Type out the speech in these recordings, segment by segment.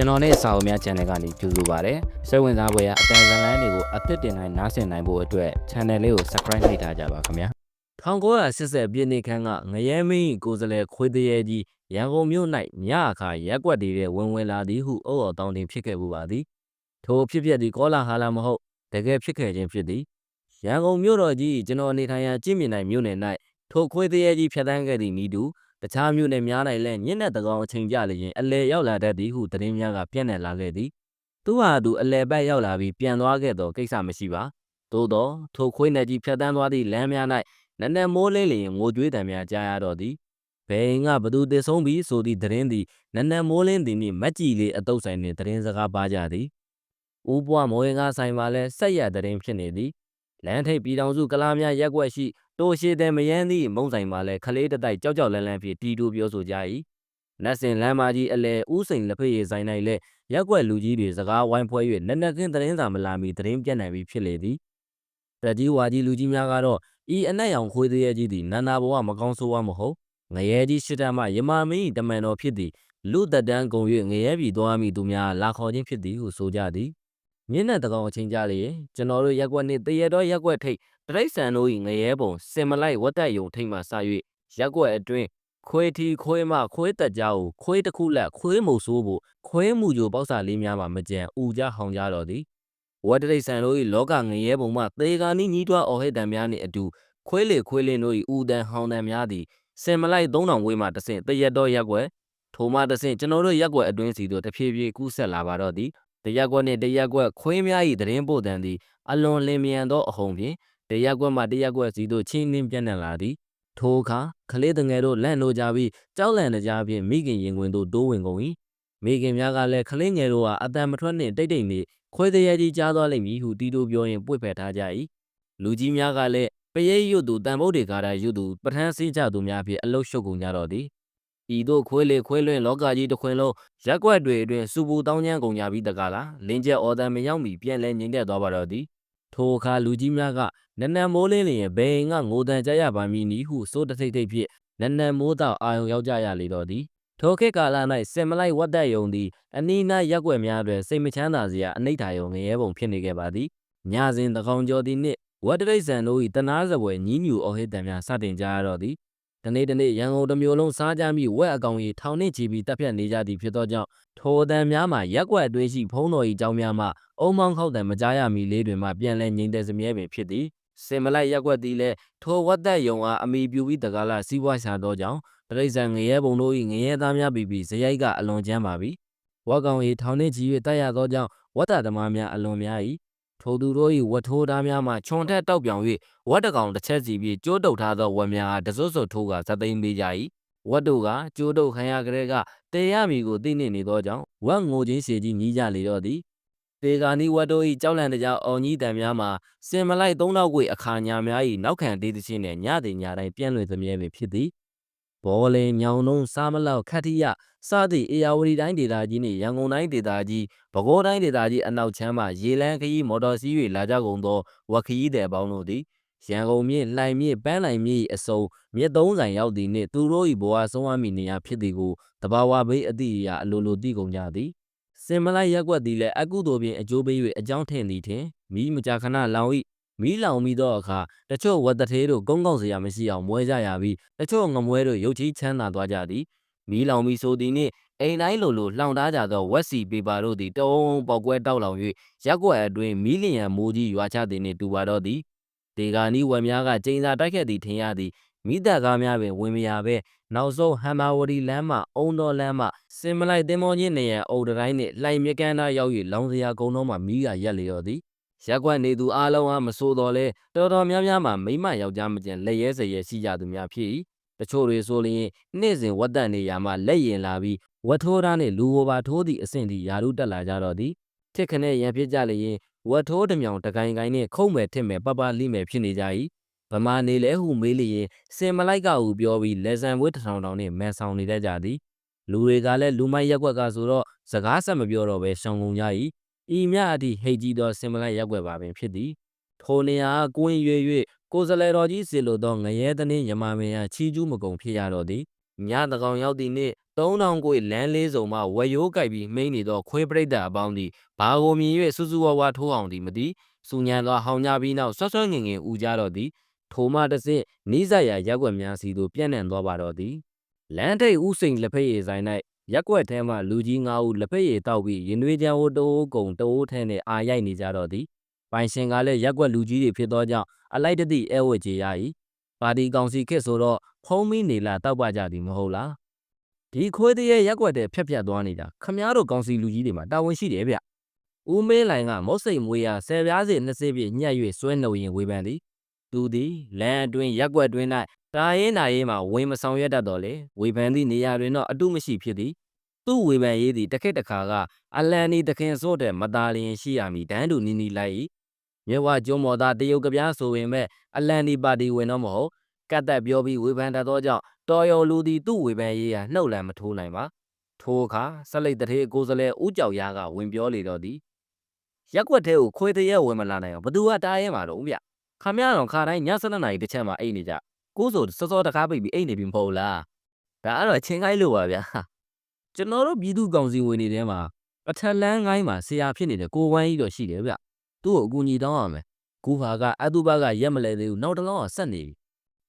ကျွန်တော်နဲ့စာအုပ်များ channel ကနေကြိုဆိုပါရစေစိတ်ဝင်စားဖွယ်ရာအတန်ဇလန်းတွေကိုအသစ်တင်တိုင်းနားဆင်နိုင်ဖို့အတွက် channel လေးကို subscribe လုပ်ထားကြပါခင်ဗျာ1980ပြည့်နှစ်ခန့်ကငရဲမင်း၏ကိုယ်စားလှယ်ခွေးတရေကြီးရန်ကုန်မြို့၌ညအခါရက်ကွက်တည်တဲ့ဝင်ဝင်လာသည်ဟုအုပ်အော်တောင်းတင်ဖြစ်ခဲ့ပူပါသည်ထိုအဖြစ်အပျက်သည်ကောလာဟာလာမဟုတ်တကယ်ဖြစ်ခဲ့ခြင်းဖြစ်သည်ရန်ကုန်မြို့တော်ကြီးကျွန်တော်အနေထိုင်ရာကြည့်မြင်နိုင်မြို့နယ်၌ထိုခွေးတရေကြီးဖြတ်တန်းခဲ့သည့်ဤသူ တခြားမြို့နယ်များ၌လည်းညစ်တဲ့တကောင်အချိန်ကြလျင်အလဲရောက်လာတတ်သည်ဟုသတင်းများကပြန့်နှံ့လာခဲ့သည်သူဟာသူအလဲပတ်ရောက်လာပြီးပြန်သွားခဲ့သောကိစ္စမရှိပါသို့သောထိုခွေးနယ်ကြီးဖြတ်တန်းသွားသည့်လမ်းများ၌နက်နက်မိုးလင်းလျင်ငိုကြွေးတံများကြားရတော့သည်ဘယ်အိမ်ကဘသူတည်ဆုံးပြီဆိုသည့်သတင်းသည်နက်နက်မိုးလင်းသည်နှင့်မက်ကြီးလေးအတုပ်ဆိုင်နှင့်သတင်းစကားပါကြသည်ဦးပွားမော်ရင်ကားဆိုင်မှာလည်းဆက်ရသတင်းဖြစ်နေသည်လမ်းထိပ်ပြည်တော်စုကလားများရက်ွက်ရှိ တိုရှိတဲ့မယန်းသည့်မုံဆိုင်မှာလည်းခလေးတတိုက်ကြောက်ကြောက်လန့်လန့်ဖြင့်တီတူပြောဆိုကြ၏နတ်စင်လမ်းမကြီးအလဲဥစိန်လက်ဖက်ရည်ဆိုင်၌လည်းရက်ွက်လူကြီးတွေစကားဝိုင်းဖွဲ၍နက်နက်ခင်းသတင်းစာမလာမီသတင်းပြန့်နိုင်ပြီးဖြစ်လေသည်တက်ကြီးဝါကြီးလူကြီးများကတော့ဤအနက်ရောင်ခွေးသေးရဲ့ကြီးသည်နန္နာဘဝမကောင်းဆိုးဝါးမဟုတ်ငရဲကြီးရှစ်တမ်းမှယမမင်း၏တမန်တော်ဖြစ်သည်လူသက်တန်းကုန်၍ငရဲပြည်သွားမိသူများလာခေါ်ခြင်းဖြစ်သည်ဟုဆိုကြသည် မြင့်တဲ့တကောင်အချင်းကြလျင်ကျွန်တော်တို့ရက်ွက်နှင့်တရတော်ရက်ွက်ထိတ်တရိတ်ဆန်တို့၏ငရဲပုံစင်မလိုက်ဝတ်တက်ယုံထိတ်မှစ၍ရက်ွက်အတွင်းခွေးထီခွေးမခွေးတက်ကြောကိုခွေးတစ်ခုလက်ခွေးမုတ်ဆိုးဖို့ခွေးမှုကြိုပေါက်စာလေးများမှမကြံဥကြဟောင်ကြတော်သည်ဝတ်တရိတ်ဆန်တို့၏လောကငရဲပုံမှသေကာနီးညီးတွားအော်ဟစ်တံများနှင့်အတူခွေးလေခွေးလင်းတို့၏ဦးတန်ဟောင်းတန်များသည်စင်မလိုက်3000ဝေးမှတဆင့်တရက်တော်ရက်ွက်ထိုမှတဆင့်ကျွန်တော်တို့ရက်ွက်အတွင်းစီသို့တဖြည်းဖြည်းကူးဆက်လာပါတော့သည် တရက်ကွက်နှင့်တရက်ကွက်ခွေးများ၏သတင်းပို့တံသည်အလွန်လင်းမြန်သောအဟုန်ဖြင့်တရက်ကွက်မှတရက်ကွက်စီသို့ချင်းနှင်းပြန့်နှံ့လာသည်ထိုအခါခလေးတငယ်တို့လန့်လို့ကြပြီးကြောက်လန့်တကြားဖြင့်မိခင်ရင်ခွင်သို့တိုးဝင်ကုန်၏မိခင်များကလည်းခလေးငယ်တို့ဟာအတန်မထွက်နှင့်တိတ်တိတ်နေခွေးတရေကြီးကြားသွားလိမ့်မည်ဟုတီးတိုးပြောရင်ပွေ့ဖက်ထားကြ၏လူကြီးများကလည်းပရိတ်ရွတ်သူတန်ဖို့တွေကားတာရွတ်သူပထန်းစေးကြသူများဖြင့်အလုရှုပ်ကုန်ကြတော့သည် ဤသို့ခွေးလေခွေးလွင်လောကကြီးတစ်ခွင်လုံးရက်ွက်တွေအတွင်စူပူတောင်းကျမ်းကုန်ကြပြီးတကားလားလင်းကျက်အော်တန်မရောက်မီပြန်လဲငိမ့်သက်သွားပါတော့သည်ထိုအခါလူကြီးများကနနမိုးလင်းလျင်ဘယ်ငါငိုတန်ကြရပါမည်နည်းဟုစိုးတထိတ်ထိတ်ဖြင့်နနမိုးတောင်အာယုံရောက်ကြရလေတော့သည်ထိုခေတ်ကာလ၌စင်မလိုက်ဝတ်တက်ယုံသည်အနီးနားရက်ွက်များတွင်စိတ်မချမ်းသာစရာအနိဋ္ဌာယုံငရဲပုံဖြစ်နေခဲ့ပါသည်ညစဉ်တကောင်ကျော်သည်နှင့်ဝတ်တရိတ်ဆန်တို့၏တနာစပွဲညီးညူအော်ဟစ်တံများစတင်ကြရတော့သည် တနေ့တနေ့ရန်ကုန်တစ်မျိုးလုံးစားကြမိဝက်အကောင်ကြီးထောင်နှင့်ချီပြီးတပ်ဖြတ်နေကြသည်ဖြစ်သောကြောင့်ထိုအတန်များမှာရက်ွက်အတွင်းရှိဖုံးတော်၏เจ้าများမှအုံမောင်းခောက်တံမကြားရမီလေးတွင်မှပြန်လဲငိမ့်တဲ့စမြဲပင်ဖြစ်သည်စင်မလိုက်ရက်ွက်သည်လည်းထိုဝတ်သက်ယုံအားအမိပြူပြီးတကားလာစီးပွားရှာသောကြောင့်တရိษံငရဲပုံတို့၏ငရဲသားများပြီးပြီးဇယိုက်ကအလွန်ကျမ်းပါပြီဝက်ကောင်၏ထောင်နှင့်ကြီး၍တိုက်ရသောကြောင့်ဝတ်တာသမားများအလွန်များ၏ ထိုသူတို့၏ဝတ်ထိုးသားများမှခြုံထက်တောက်ပြောင်၍ဝတ်တကောင်တစ်ချက်စီပြီးကျိုးတုပ်ထားသောဝက်များအားတစွတ်စွတ်ထိုးကဇသိမ်းပေးကြ၏ဝတ်တို့ကကျိုးတုပ်ခံရကြတဲ့ကတေရမီကိုသိနေနေသောကြောင့်ဝက်ငိုချင်းရှည်ကြီးညီးကြလေတော့သည်တေဂာနီဝတ်တို့၏ကြောက်လန့်တကြောင်အောင်ကြီးတံများမှာစင်မလိုက်သုံးနောက်ွေအခါညာများ၏နောက်ခံတေးသချင်းနှင့်ညသည်ညတိုင်းပြန့်လွင်သမြဲပင်ဖြစ်သည် ဘောလင်ညောင်နှုံးစားမလောက်ခတ်တိယစသည့်အေယာဝတီတိုင်းဒေသကြီးနှင့်ရန်ကုန်တိုင်းဒေသကြီးပဲခူးတိုင်းဒေသကြီးအနောက်ချမ်းမှရေလန်းခရီးမော်တော်စီး၍လာကြကုန်သောဝက်ခရီးသည်အပေါင်းတို့သည်ရန်ကုန်မြစ်လှိုင်မြစ်ပန်းလှိုင်မြစ်၏အစုံမြစ်သုံးဆိုင်ရောက်သည်နှင့်သူတို့၏ဘဝဆုံးအမိနေရာဖြစ်သည်ကိုတဘာဝဘေးအသည့်အရာအလိုလိုသိကုန်ကြသည်စင်မလိုက်ရက်ွက်သည်လည်းအကုသိုလ်ဖြင့်အကျိုးပေး၍အကြောင်းထင်သည်ထင်မိမကြာခဏလောင်၏ မီးလောင်ပြီးသောအခါတချို့ဝတ်တထေးတို့ကုန်းကောက်စရာမရှိအောင်မွဲကြရပြီးတချို့ငမွဲတို့ရုပ်ချီးချမ်းသာသွားကြသည်မီးလောင်ပြီးဆိုသည်နှင့်အိမ်တိုင်းလိုလိုလှောင်ထားကြသောဝက်စီပေပါတို့သည်တုံးပေါက်ကွဲတောက်လောင်၍ရက်ွက်အတွင်းမီးလျံမိုးကြီးရွာချသည်နှင့်တူပါတော့သည်ဒေဂာနီဝက်များကကျင်းစာတိုက်ခတ်သည်ထင်ရသည်မိသက်ကားများပင်ဝင်မရပဲနောက်ဆုံးဟမ်မာဝတီလမ်းမှအုံတော်လမ်းမှစင်မလိုက်တင်မောချင်းနေရန်အုပ်တိုင်းနှင့်လှိုင်မြကန်းသားရောက်၍လောင်စရာကုန်းတော်မှမီးကရက်လျော်သည် ရက်ကွက်နေသူအားလုံးအားမဆိုးတော်လဲတော်တော်များများမှာမိမယောက်ျားမကျန်လက်ရဲစရဲရှိကြသူများဖြစ်၏တချို့တွေဆိုလျင်နေ့စဉ်ဝတ်တက်နေရမှလက်ရင်လာပြီးဝတ်ထိုးသားနှင့်လူဝပါထိုးသည့်အဆင့်ထိယာရုတက်လာကြတော့သည်ထစ်ခနဲ့ရံဖြစ်ကြလျင်ဝတ်ထိုးတမြောင်တကိုင်ကိုင်နှင့်ခုံးမယ်ထစ်မယ်ပပလိမယ်ဖြစ်နေကြ၏ဗမာနေလဲဟုမေးလျင်စင်မလိုက်ကဟုပြောပြီးလက်ဆံဝဲတထောင်ထောင်နှင့်မန်ဆောင်နေတတ်ကြသည်လူတွေကလည်းလူမိုက်ရက်ွက်ကဆိုတော့စကားဆက်မပြောတော့ပဲရှောင်ကုန်ကြ၏ ဤမြအသည့်ဟိတ်ကြီးသောစင်မလိုက်ရက်ွက်ပါပင်ဖြစ်သည်ထိုနေရာကိုင်းရွေ၍ကိုယ်စလဲတော်ကြီးစီလိုသောငရဲတနှင်းယမမင်းအားချီးကျူးမကုန်ဖြစ်ရတော့သည်ညတကောင်ရောက်သည့်နေ့3000ကိုလမ်းလေးစုံမှဝယ်ရိုးကြိုက်ပြီးမိန်နေသောခွေးပရိသတ်အပေါင်းသည်ဘာကိုမြင်၍စူးစူးဝါးဝါထိုးအောင်သည်မသိစူညံသောဟောင်ကြပြီးနောက်ဆွတ်ဆွတ်ငင်ငင်ဦးကြတော့သည်ထိုမှတစ်ဆင့်နီးစပ်ရာရက်ွက်များစီသို့ပြန့်နှံ့သွားပါတော့သည်လမ်းထိပ်ဦးစိန်လက်ဖက်ရည်ဆိုင်၌ ရက်ွက်ထဲမှလူကြီး၅ဦးလက်ဖက်ရည်တောက်ပြီးရင်သွေးချမ်းဝတအိုးကုံတအိုးထဲနှင့်အာရိုက်နေကြတော့သည်ပိုင်ရှင်ကလည်းရက်ွက်လူကြီးတွေဖြစ်သောကြောင့်အလိုက်တသည့်အဲဝတ်ကြေရ၏ပါတီကောင်စီခစ်ဆိုတော့ဖုံးမီနေလာတောက်ပကြသည်မဟုတ်လားဒီခွေးတရဲ့ရက်ွက်တဲ့ဖြက်ဖြက်သွားနေတာခမားတို့ကောင်စီလူကြီးတွေမှာတာဝန်ရှိတယ်ဗျဦးမင်းလိုင်ကမုတ်စိတ်မွေးရဆယ်ပြားစီ20ပြည့်ညှက်၍စွဲနှုတ်ရင်ဝေဖန်သည်သူသည်လမ်းအတွင်းရက်ွက်တွင်၌ တာရင်နာရေးမှာဝင်မဆောင်ရွက်တတ်တော့လေဝေဖန်သည့်နေရာတွင်တော့အတုမရှိဖြစ်သည်သူ့ဝေဖန်ရေးသည်တစ်ခက်တစ်ခါကအလန်နီတခင်စော့တဲ့မသားလျင်ရှိရမည်တန်းတူနီနီလိုက်၏မြဝကျွန်းမော်သားတရုတ်ကပြားဆိုပေမဲ့အလန်နီပါတီဝင်တော့မဟုတ်ကတ်သက်ပြောပြီးဝေဖန်တတ်သောကြောင့်တော်ရုံလူသည်သူ့ဝေဖန်ရေးရာနှုတ်လံမထိုးနိုင်ပါထိုအခါဆက်လက်တထေးကိုယ်စလဲဦးကြောက်ရကဝင်ပြောလေတော့သည်ရက်ွက်ထဲကိုခွေးတရက်ဝင်မလာနိုင်အောင်ဘသူကတားရဲမှာတော့ဗျခမရတော်ခါတိုင်းည7နာရီတစ်ချက်မှအိတ်နေကြ ကိုးဆိုစောစောတကားပိတ်ပြီးအိတ်နေပြီမဟုတ်လားဒါအဲ့တော့ချင်းခိုင်းလို့ပါဗျာကျွန်တော်တို့ပြည်သူကောင်စီဝင်နေတဲ့မှာအထက်လန်းငိုင်းမှာဆရာဖြစ်နေတဲ့ကိုဝမ်းကြီးတော့ရှိတယ်ဗျသူ့ကိုအကူအညီတောင်းရမယ်ကူဟာကအတူဘကရက်မလဲသေးဘူးနောက်တစ်လောင်းကဆက်နေပြီ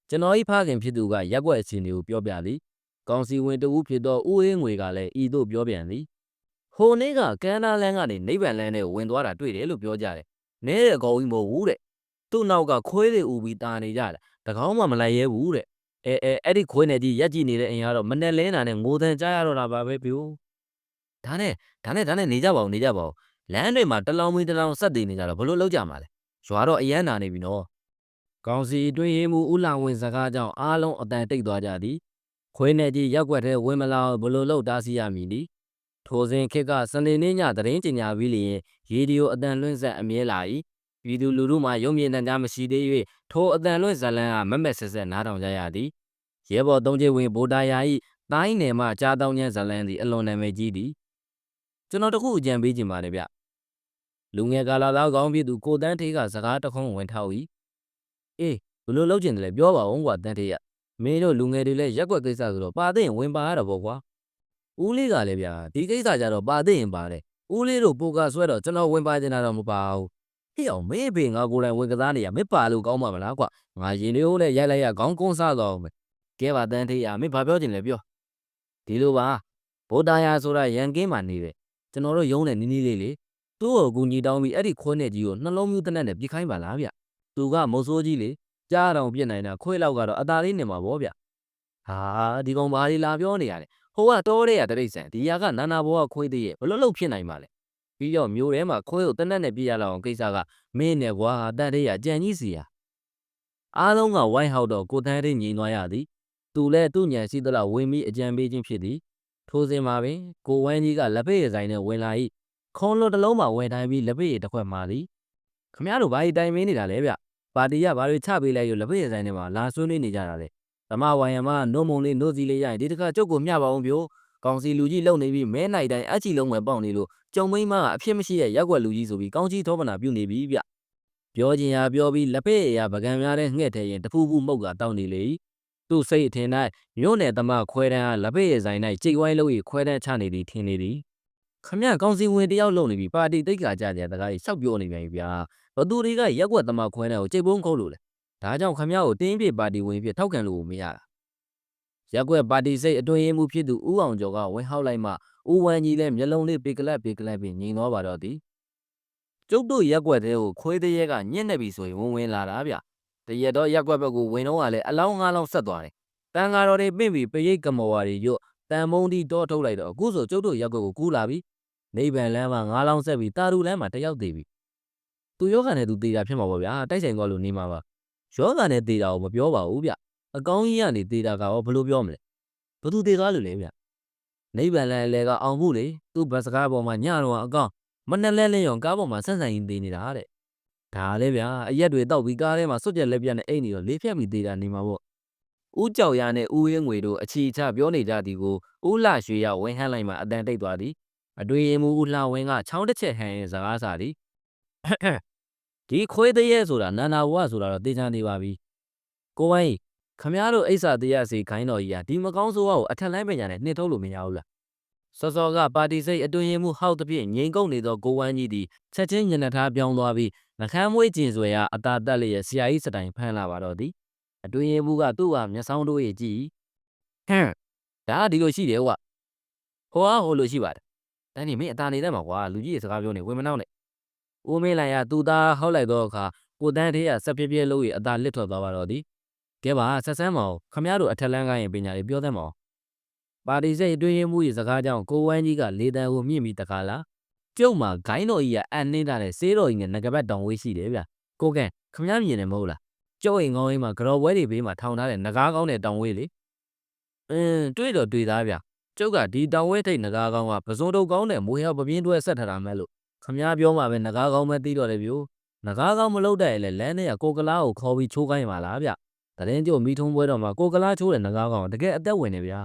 ကျွန်တော်ဤဖခင်ဖြစ်သူကရက်ွက်အခြေအနေကိုပြောပြသည်။ကောင်စီဝင်တဦးဖြစ်သောဦးအေးငွေကလည်းဤသို့ပြောပြန်သည်။ဟိုနေ့ကကမ်းနားလန်းကနေနိဗ္ဗာန်လန်းထဲဝင်သွားတာတွေ့တယ်လို့ပြောကြတယ်။နဲတဲ့အကောင်ကြီးမဟုတ်ဘူးတဲ့။သူ့နောက်ကခွေးတွေဦးပြီးတာနေကြတယ်။ တကောင်းမှမလိုက်ရဲဘူးတဲ့။အဲအဲအဲ့ဒီခွေးနဲ့ကြီးရက်ကြည့်နေတဲ့အင်အားတော့မနဲ့လဲနာနဲ့ငိုတန်ကြားရတော့တာပါပဲပြို။ဒါနဲ့ဒါနဲ့ဒါနဲ့နေကြပါဦးနေကြပါဦး။လမ်းတွေမှာတလောင်မီတလောင်ဆက်တည်နေကြတော့ဘလို့လောက်ကြမှာလဲ။ရွာတော့အရန်နာနေပြီနော်။ကောင်စီအတွင်းရေးမှူးဦးလောင်ဝင်စကားကြောင့်အားလုံးအတန်တိတ်သွားကြသည်ခွေးနယ်ကြီးရက်ွက်ထဲဝင်မလာအောင်ဘယ်လိုလုပ်တားဆီးရမည်နည်းထိုစဉ်ခေတ်ကစနေနေ့ညသတင်းကြေညာပြီးလျင်ရေဒီယိုအတန်လွင့်ဆက်အမြဲလာ၏ ပြည်သူလူထုမှရုံမြင့်တန်ကြားမရှိသေး၍ထိုအတန်လွင့်ဇလန်းကမက်မက်ဆက်ဆက်နားထောင်ကြရသည်ရဲဘော်သုံးချေဝင်ဗိုလ်ဒါယာ၏တိုင်းနယ်မှကြားတောင်းကျန်းဇလန်းသည်အလွန်နာမည်ကြီးသည်ကျွန်တော်တခုအကြံပေးချင်ပါတယ်ဗျလူငယ်ကာလာသားကောင်းပြည်သူကိုတန်းထေးကစကားတခုံးဝင်ထောက်၏အေးဘယ်လိုလုပ်ကျင်တယ်လဲပြောပါဦးကွာတန်းထေးရမင်းတို့လူငယ်တွေလည်းရက်ွက်ကိစ္စဆိုတော့ပါသိရင်ဝင်ပါရတာပေါ့ကွာဦးလေးကလည်းဗျာဒီကိစ္စကြတော့ပါသိရင်ပါတယ်ဦးလေးတို့ပိုကာဆွဲတော့ကျွန်တော်ဝင်ပါတင်တာတော့မပါဘူး ဟေ့အောင်မင်းဖေငါကိုယ်တိုင်ဝင်ကစားနေရမင်းပါလို့ကောင်းမှာမလားကွာငါရင်လေးကိုလည်းရိုက်လိုက်ရခေါင်းကုန်းစားတော့မယ်ကဲပါတန်းထေးရမင်းဘာပြောကျင်လဲပြောဒီလိုပါဗိုလ်တာယာဆိုတာရန်ကင်းမှနေတယ်ကျွန်တော်တို့ယုံတဲ့နီးနီးလေးလေသူ့ကိုအကူညီတောင်းပြီးအဲ့ဒီခွန်းနဲ့ကြီးကိုနှလုံးမျိုးတစ်နက်နဲ့ပြစ်ခိုင်းပါလားဗျသူကမုတ်ဆိုးကြီးလေကြားတောင်ပြစ်နိုင်တာခွေးလောက်ကတော့အသာလေးနေမှာဗောဗျဟာဒီကောင်ဘာလေးလာပြောနေရတယ်ဟိုကတောတဲ့ရတရိတ်ဆန်ဒီယာကနာနာဘောကခွေးသေးရဲ့ဘလို့လို့ဖြစ်နိုင်မှာလဲ ပြီးတော့မျိုးထဲမှာခွေးကိုတနက်နဲ့ပြရလောက်အောင်ကိစ္စကမင်းနဲ့ကွာတန်တဲ့ရကြံကြီးစီယာအားလုံးကဝိုင်းဟောက်တော့ကိုတန်းတဲ့ညီသွားရသည်သူလည်းသူ့ညံရှိသလောက်ဝင်ပြီးအကြံပေးခြင်းဖြစ်သည်ထိုစဉ်မှာပင်ကိုဝမ်းကြီးကလက်ဖက်ရည်ဆိုင်နဲ့ဝင်လာ၏ခုံးလွတ်တစ်လုံးမှာဝယ်တိုင်းပြီးလက်ဖက်ရည်တစ်ခွက်မှာသည်ခမရတို့ဘာကြီးတိုင်မင်းနေတာလဲဗျပါတီကဘာတွေချပေးလိုက်ရလက်ဖက်ရည်ဆိုင်ထဲမှာလာဆွေးနွေးနေကြတာလေသမဝိုင်ယံမနှုံမုံလေးနှုတ်စီလေးရရင်ဒီတစ်ခါကျုပ်ကိုမျှပါအောင်ပြိုကောင်စီလူကြီးလုံနေပြီးမဲနိုင်တိုင်းအချီလုံးပဲပေါက်နေလို့ ကြုံမိန်းမကအဖြစ်မရှိတဲ့ရက်ွက်လူကြီးဆိုပြီးကောင်းကြီးသောပနာပြုနေပြီဗျပြောချင်ရာပြောပြီးလက်ဖက်ရည်ရပကံများတဲ့ငှက်ထဲရင်တဖူးဖူးမှုတ်ကတောင်းနေလေသူ့စိတ်အထင်၌မြို့နယ်သမခွဲတန်းအားလက်ဖက်ရည်ဆိုင်၌ကြိတ်ဝိုင်းလို့ခွဲတန်းချနေသည်ထင်နေသည်ခမရကောင်စီဝင်တယောက်လုံနေပြီပါတီတိတ်ခါကြတဲ့တကားကြီးရှောက်ပြောနေပြန်ပြီဗျာဘသူတွေကရက်ွက်သမားခွဲတဲ့ကိုကြိတ်ပုံးခုတ်လို့လေဒါကြောင့်ခမရကိုတင်းပြပါတီဝင်ဖြစ်ထောက်ခံလို့မရတာရက်ွက်ပါတီစိတ်အတွင်းရေးမှုဖြစ်သူဦးအောင်ကျော်ကဝင်ဟောက်လိုက်မှ ဦးဝမ်းကြီးလည်းမျက်လုံးလေးပေကလပ်ပေကလပ်ပြီးငြိမ်သွားပါတော့သည်ကျုပ်တို့ရက်ွက်တဲ့ကိုခွေးတရဲကညက်နေပြီဆိုရင်ဝင်ဝင်လာတာဗျတရက်တော့ရက်ွက်ဘက်ကိုဝင်တော့ကလည်းအလောင်းငါးလောင်းဆက်သွားတယ်တန်ဃာတော်တွေပြင့်ပြီးပရိတ်ကမော်ဝါတွေရွတ်တန်မုံဒီတော့ထုတ်လိုက်တော့အခုဆိုကျုပ်တို့ရက်ွက်ကိုကူးလာပြီနိဗ္ဗာန်လမ်းမှာငါးလောင်းဆက်ပြီးတာရူလမ်းမှာတယောက်သေးပြီသူယောဂနဲ့သူသေးတာဖြစ်မှာပေါ့ဗျာတိုက်ဆိုင်သွားလို့နေမှာပါယောဂနဲ့သေးတာကိုမပြောပါဘူးဗျအကောင်းကြီးကနေသေးတာကရောဘယ်လိုပြောမလဲဘသူသေးသွားလို့လဲဗျ နိဗ္ဗာန်လမ်းအလဲကအောင်မှုလေသူ့ဘတ်စကားပေါ်မှာညတော့အကောင်းမနဲ့လဲလဲရောကားပေါ်မှာဆန့်ဆန့်ရင်သေးနေတာတဲ့ဒါလေဗျာအရက်တွေတောက်ပြီးကားထဲမှာစွတ်ပြက်လက်ပြက်နဲ့အိတ်နေတော့လေးဖြတ်ပြီးသေးတာနေမှာပေါ့ဦးကြောက်ရနဲ့ဦးရင်းငွေတို့အချီချပြောနေကြသည်ကိုဦးလှရွှေရဝင်းဟန်းလိုက်မှအတန်တိတ်သွားသည်အတွေ့ရင်မူဦးလှဝင်းကချောင်းတစ်ချက်ဟန်ရင်စကားစာသည်ဒီခွေးသေးရဲဆိုတာနာနာဝဆိုတာတော့သိချမ်းသေးပါပြီကိုဝိုင်း ခမရတို့အိဆာတရားစီခိုင်းတော်ကြီးဟာဒီမကောင်းဆိုးဝါးကိုအထက်လိုင်းပညာနဲ့နှင်ထုတ်လို့မရဘူးလားစောစောကပါတီစိတ်အတွင်းရင်မှုဟောက်တစ်ပြည့်ငိန်ကုန်နေသောကိုဝမ်းကြီးသည်ချက်ချင်းညနေထားပြောင်းသွားပြီးနှခမ်းမွေးကျင်ဆွဲရာအတာတက်လျက်ဆရာကြီးစတိုင်ဖမ်းလာပါတော့သည်အတွင်းရင်မှုကသူ့ဟာမျက်စောင်းတို့ရဲ့ကြည့်ဟမ်ဒါကဒီလိုရှိတယ်ကွာဟိုဟာဟိုလိုရှိပါတယ်တန်းနေမင်းအတာနေတတ်မှာကွာလူကြီးရဲ့စကားပြောနေဝင်မနှောင်းနဲ့ဦးမင်းလိုင်ကသူ့သားဟောက်လိုက်တော့အခါကိုတန်းသေးကစက်ပြပြလို့ရအတာလစ်ထွက်သွားပါတော့သည် ကဲပါဆက်ဆန်းမအောင်ခမရတို့အထက်လန်းကိုင်းရင်ပညာလေးပြောသမ်းမအောင်ပါတီစိတ်အတွင်းရင်မှုရဲ့စကားကြောင့်ကိုဝမ်းကြီးကလေတံကိုမြင့်ပြီးတကားလားကျုပ်မှာဂိုင်းတော်ကြီးကအန်နှင်းထားတဲ့ဆေးတော်ကြီးနဲ့ငကပတ်တောင်ဝေးရှိတယ်ဗျကိုကန်ခမရမြင်တယ်မဟုတ်လားကျုပ်အိမ်ကောင်းအိမ်မှာကြော်ပွဲတွေဘေးမှာထောင်ထားတဲ့ငကားကောင်းတဲ့တောင်ဝေးလေအင်းတွေ့တော့တွေ့သားဗျကျုပ်ကဒီတောင်ဝေးထိတ်ငကားကောင်းကပစုံတုပ်ကောင်းတဲ့မွေးဟောက်ပပြင်းတွဲဆက်ထတာမဲ့လို့ခမရပြောမှာပဲငကားကောင်းပဲသိတော့တယ်ဗျိုငကားကောင်းမလုပ်တဲ့လေလမ်းထဲကကိုကလားကိုခေါ်ပြီးချိုးခိုင်းပါလားဗျ တရင်ကျို့မိထုံးပွဲတော်မှာကိုကလားချိုးတဲ့နဂါးကောင်တကယ်အသက်ဝင်နေဗျာ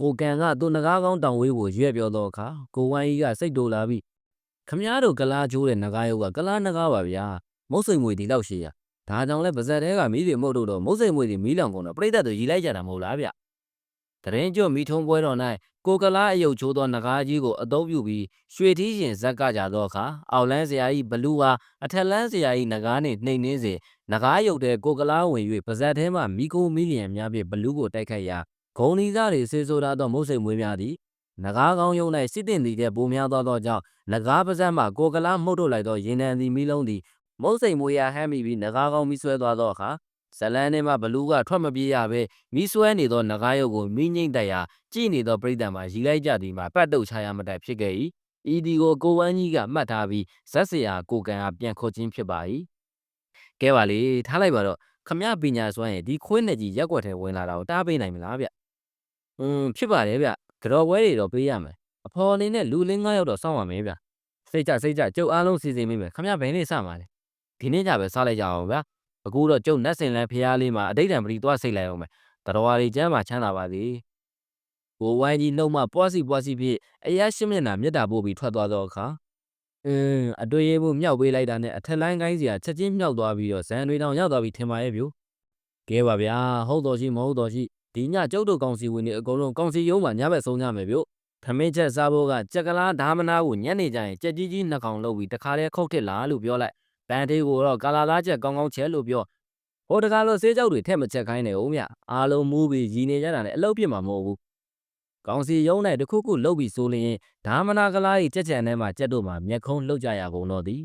ကိုကန်ကသူ့နဂါးကောင်တောင်ဝေးကိုရွက်ပြောတော့အခါကိုဝိုင်းကြီးကစိတ်တိုလာပြီးခမည်းတော်ကလားချိုးတဲ့နဂါးရုပ်ကကလားနဂါးပါဗျာမုတ်စိမ်မွေဒီလောက်ရှိရဒါကြောင့်လဲပါဇက်တဲကမိတွေမဟုတ်တော့မုတ်စိမ်မွေဒီမီးလောင်ကုန်တော့ပြိတ္တတို့ရီလိုက်ကြတာမဟုတ်လားဗျတရင်ကျို့မိထုံးပွဲတော်၌ ကိုကလားအယုတ်ချိုးသောနဂါးကြီးကိုအသုံးပြုပြီးရွှေထီးရှင်ဇက်ကကြသောအခါအောက်လန်းစရာကြီးဘလူးဟာအထက်လန်းစရာကြီးနဂါးနှင့်နှိမ်နှင်းစေနဂါးရုပ်တဲ့ကိုကလားဝင်၍ပါဇက်ထဲမှမိခိုးမီလီယံများဖြင့်ဘလူးကိုတိုက်ခိုက်ရာဂုံနီစားတွေဆေးဆိုးထားသောမုတ်စိမ်မွေးများသည်နဂါးကောင်းယုံ၌စစ်တင်သည်တဲ့ပိုများသောသောကြောင့်နဂါးပါဇက်မှကိုကလားမှုတ်ထုတ်လိုက်သောရင်နံသည်မီလုံးသည်မုတ်စိမ်မွေးရာဟမ်းမိပြီးနဂါးကောင်းမိဆွဲသွားသောအခါ ဇလန်းထဲမှဘလူးကထွက်မပြေးရဘဲမိဆွဲနေသောနဂါးရုပ်ကိုမိငိမ့်တက်ရာကြည်နေသောပရိသတ်မှရီလိုက်ကြသည်မှာပတ်တုတ်ချရမတိုက်ဖြစ်ခဲ့၏ဤဒီကိုကိုဝမ်းကြီးကမှတ်ထားပြီးဇက်စရာကိုကန်အားပြန်ခေါ်ခြင်းဖြစ်ပါ၏ကဲပါလေထားလိုက်ပါတော့ခမပညာစွမ်းရင်ဒီခွင်းနဲ့ကြီးရက်ွက်ထဲဝင်လာတာကိုတားပေးနိုင်မလားဗျ။อืมဖြစ်ပါတယ်ဗျ။ကြော်ပွဲတွေတော့ပေးရမယ်။အဖော်အနေနဲ့လူလင်း9ယောက်တော့စောင့်ရမယ်ဗျ။စိတ်ကြစိတ်ကြကျုပ်အားလုံးစီစဉ်မိမယ်။ခမဘယ်နေ့စမှာလဲ။ဒီနေ့ကြပဲစားလိုက်ကြအောင်ဗျ။ အခုတော့ကျုပ်နတ်စင်လန်းဖျားလေးမှာအတိတ်တံပတိသွားစိတ်လိုက်အောင်မယ်။တတော်ဝါရီကျမ်းမှာချမ်းသာပါသည်။ကိုဝိုင်းကြီးနှုတ်မှပွားစီပွားစီဖြစ်အရာရှင်းမျက်နှာမြတ်တာပို့ပြီးထွက်သွားတော့အခါအင်းအတွေ့ရမှုမြောက်ပေးလိုက်တာနဲ့အထက်လိုင်းကိုင်းစီကချက်ချင်းမြောက်သွားပြီးတော့ဇန်တွေတောင်ရောက်သွားပြီးထင်ပါရဲ့ဗျ။ကဲပါဗျာဟုတ်တော်ရှိမဟုတ်တော်ရှိဒီညကျုပ်တို့ကောင်စီဝင်နေအကုန်လုံးကောင်စီရုံးမှာညဘက်ဆုံးကြမယ်ဗျထမင်းချက်စားဖို့ကကြက်ကလားဓာမနာကိုညနေကျရင်ကြက်ကြီးကြီးနှစ်ကောင်လုပ်ပြီးတခါတည်းခုတ်ထစ်လာလို့ပြောလိုက် ပန်သေးကိုတော့ကာလာသားချက်ကောင်းကောင်းချက်လို့ပြောဟိုတကားလို့ဆေးကြောက်တွေထက်မချက်ခိုင်းနေဦးမြအားလုံးမူးပြီးရည်နေကြတာနဲ့အလုပ်ပြစ်မှာမဟုတ်ဘူးကောင်စီရုံးနဲ့တခုခုလုပ်ပြီးဆိုလျင်ဓာမနာကလားကြီးကြက်ကြံထဲမှာကြက်တို့မှာမျက်ခုံးလှုပ်ကြရကုန်တော့သည်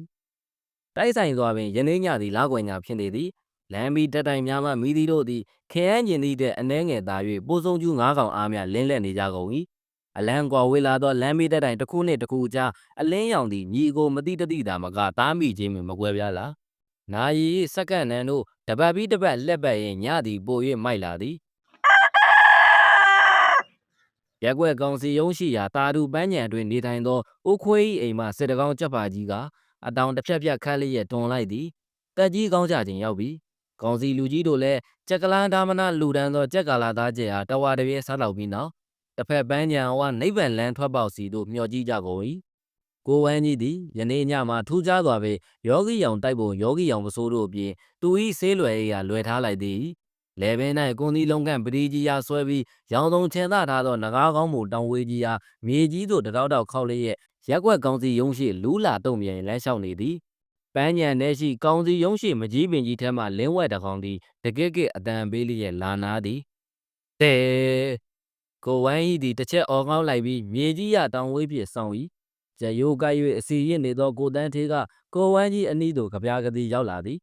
တိုက်ဆိုင်သွားပင်ယနေ့ညသည်လာကွယ်ညာဖြစ်နေသည်လမ်းမီတက်တိုင်များမှမိသည်တို့သည်ခရမ်းကျင်သည့်တဲ့အနှဲငယ်သာ၍ပိုးဆုံးကျူးငါးကောင်အားများလင်းလက်နေကြကုန်၏ အလံကွာဝေလာသောလမ်းမီတက်တိုင်တစ်ခုနှင့်တစ်ခုကြားအလင်းရောင်သည်ညီကိုမတိတတိတာမကတားမိခြင်းပင်မကွဲပြားလားနာယီစက္ကန့်နန်းတို့တပတ်ပြီးတပတ်လက်ပတ်ရင်ညသည်ပို၍မိုက်လာသည်ရက်ွက်ကောင်စီရုံးရှိရာတာရူပန်းညံတွင်နေထိုင်သောအိုခွေး၏အိမ်မှစစ်တကောင်းကြက်ပါကြီးကအတောင်တစ်ဖြက်ဖြက်ခတ်လျက်တွန်လိုက်သည်တက်ကြီးကောင်းကြခြင်းရောက်ပြီကောင်စီလူကြီးတို့လည်းကြက်ကလန်းဒါမနာလူဒန်းသောကြက်ကာလာသားကျဲအားတဝါတပြဲစားတော့ပြီးနောက် တစ်ဖက်ပန်းညံဝနိဗ္ဗာန်လန်းထွက်ပေါက်စီတို့မျှော်ကြည့်ကြကုန်၏ကိုဝမ်းကြီးသည်ယနေ့ညမှာထူးခြားစွာပဲယောဂီယောင်တိုက်ပုံယောဂီယောင်ပစိုးတို့အပြင်သူ၏ဆေးလွယ်ရာလွယ်ထားလိုက်သည်လေပင်၌ကွန်ဒီလုံးကန့်ပတိကြီးရာဆွဲပြီးရောင်စုံချင်သာထားသောနဂါးကောင်းမူတောင်ဝေးကြီးရာမြေကြီးသို့တတောက်တောက်ခောက်လျက်ရက်ွက်ကောင်းစီရုံးရှိလူးလာတုံမြန်လမ်းလျှောက်နေသည်ပန်းညံထဲရှိကောင်းစီရုံးရှိမကြီးပင်ကြီးထဲမှလင်းဝက်တကောင်သည်တကက်ကက်အတန်ပေးလျက်လာနာသည်တဲ ကိုဝမ်းဤသည်တစ်ချက်အော်ကောင်းလိုက်ပြီးမြေကြီးရတောင်ဝေးဖြင့်ဆောင်း၏ကျရိုးကိုက်၍အစီရစ်နေသောကိုတန်းသေးကကိုဝမ်းကြီးအနီးသို့ကြပြားကတိရောက်လာသည်